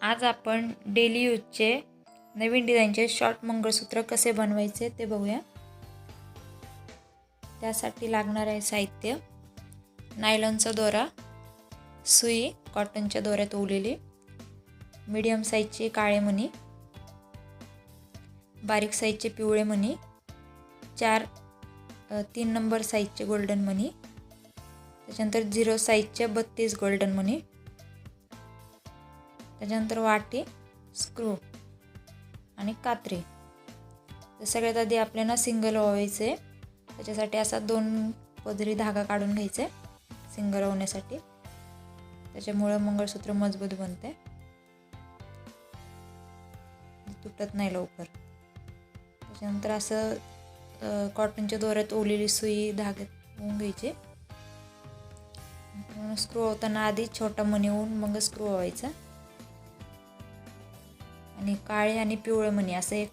आज आपण डेली यूजचे नवीन डिझाईनचे शॉर्ट मंगळसूत्र कसे बनवायचे ते बघूया. त्यासाठी लागणार आहे साहित्य. नायलॉनचा दोरा सुई कॉटनच्या दोऱ्यात ओवलेली मीडियम साईजचे काळे मणी बारीक साईजचे पिवळे मणी चार तीन नंबर साईजचे गोल्डन मणी त्याच्यानंतर झिरो साईजचे बत्तीस गोल्डन मणी त्याच्यानंतर वाटी स्क्रू आणि कात्री. तर सगळ्यात आधी आपल्याला सिंगल ओवायचं. आहे त्याच्यासाठी असा दोन पदरी धागा काढून घ्यायचा आहे सिंगल ओवण्यासाठी. त्याच्यामुळं मंगळसूत्र मजबूत बनते. तुटत नाही लवकर. त्याच्यानंतर असं कॉटनच्या दोऱ्यात ओलेली सुई धाग्यात होऊन घ्यायची. स्क्रू होताना आधी छोटा मणी होऊन मग स्क्रू व्हायचा आणि काळे आणि पिवळे मणी असं एक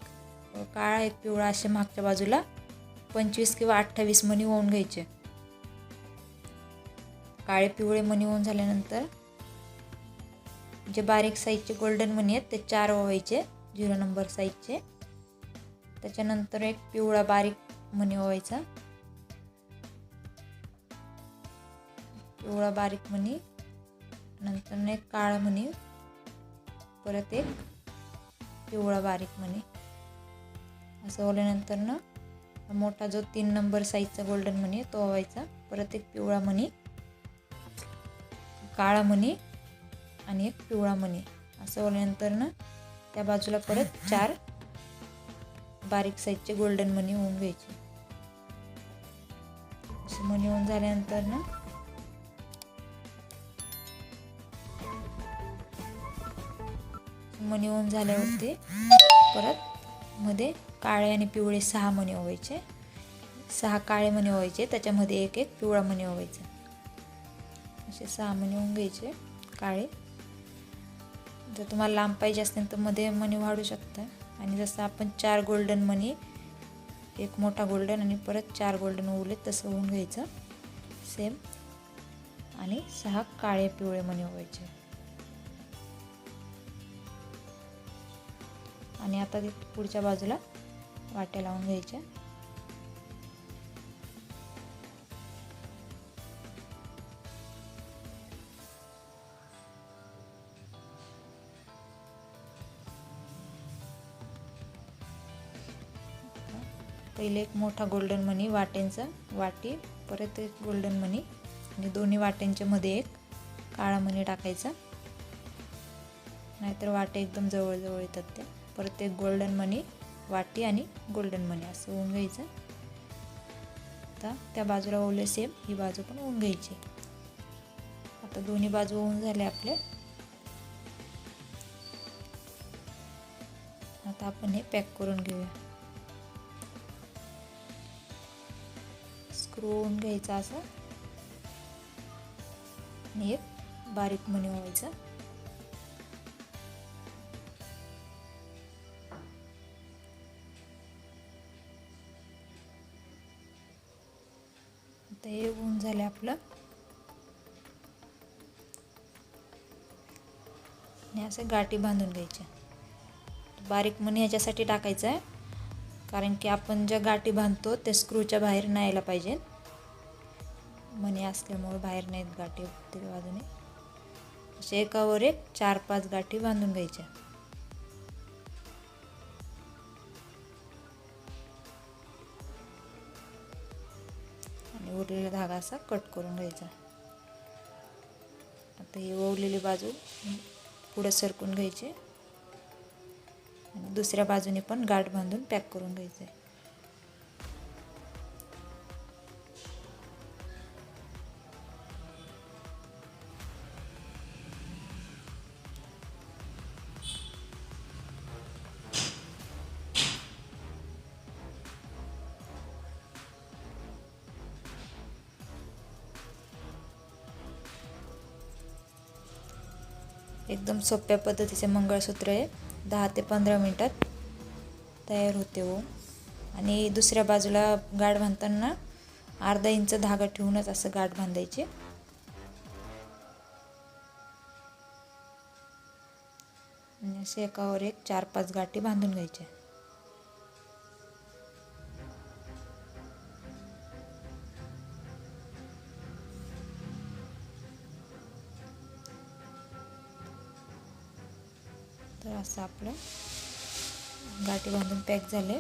काळा एक पिवळा असे मागच्या बाजूला पंचवीस किंवा अठ्ठावीस मणी होऊन घ्यायचे. काळे पिवळे मणी होऊन झाल्यानंतर जे बारीक साईजचे गोल्डन मणी आहेत ते चार ओवायचे झिरो नंबर साईजचे त्याच्यानंतर एक पिवळा बारीक मणी ओवायचा. पिवळा बारीक मणी नंतर एक काळा मणी परत एक पिवळा बारीक मणी असं ओल्यानंतर ना मोठा जो तीन नंबर साईजचा गोल्डन मनी आहे तो व्हायचा परत एक पिवळा मनी काळा मनी आणि एक पिवळा मनी असं ओल्यानंतर ना त्या बाजूला परत चार बारीक साईजचे गोल्डन मनी होऊन घ्यायचे. असे मनी होऊन झाल्यानंतर ना मणी होऊन झाल्यावरती परत मध्ये काळे आणि पिवळे सहा मणी व्हायचे सहा काळे मणी व्हायचे त्याच्यामध्ये एक एक पिवळा मणी व्हायचा असे सहा मणी होऊन घ्यायचे काळे. जर तुम्हाला लांब पाहिजे असतील तर मध्ये मणी वाढू शकता. आणि जसं आपण चार गोल्डन मणी एक मोठा गोल्डन आणि परत चार गोल्डन उरले तसं होऊन घ्यायचं. सेम आणि सहा काळे पिवळे मणी व्हायचे आणि आता ते पुढच्या बाजूला वाट्या लावून घ्यायच्या. पहिले एक मोठा गोल्डन मनी वाट्यांचा वाटी परत एक गोल्डन मनी आणि दोन्ही वाट्यांच्या मध्ये एक काळा मणी टाकायचा. नाहीतर वाटे एकदम जवळजवळ येतात त्या. परत एक गोल्डन मनी वाटी आणि गोल्डन मनी असं होऊन घ्यायचं. आता त्या बाजूला ओले सेम ही बाजू पण होऊन घ्यायची. आता दोन्ही बाजू होऊन झाले आपले. आता आपण हे पॅक करून घेऊया. स्क्रू होऊन घ्यायचा असं. आणि एक बारीक मणी व्हायचा आता हे होऊन झालं आपलं. आणि असं गाठी बांधून घ्यायच्या बारीक मणी ह्याच्यासाठी टाकायचं आहे. कारण की आपण ज्या गाठी बांधतो ते स्क्रूच्या बाहेर नाही यायला पाहिजे. मणी असल्यामुळे बाहेर नाहीत गाठी ते बाजूने. असे एकावर एक चार पाच गाठी बांधून घ्यायच्या. आणि उरलेला धागा असा कट करून घ्यायचा. आता ही ओवलेली बाजू पुढं सरकून घ्यायची. आणि दुसऱ्या बाजूने पण गाठ बांधून पॅक करून घ्यायचं आहे एकदम सोप्या पद्धतीचे मंगळसूत्र आहे. दहा ते पंधरा मिनटात तयार होते हो. आणि दुसऱ्या बाजूला गाठ बांधताना अर्धा इंच धागा ठेवूनच असं गाठ बांधायची. आणि असे एकावर एक चार पाच गाठी बांधून घ्यायच्या. तर असं आपलं गाठी बांधून पॅक झाले.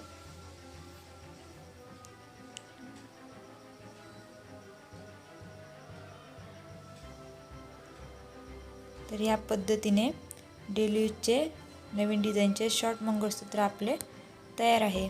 तर या पद्धतीने डेली यूजचे नवीन डिझाईनचे शॉर्ट मंगळसूत्र आपले तयार आहे.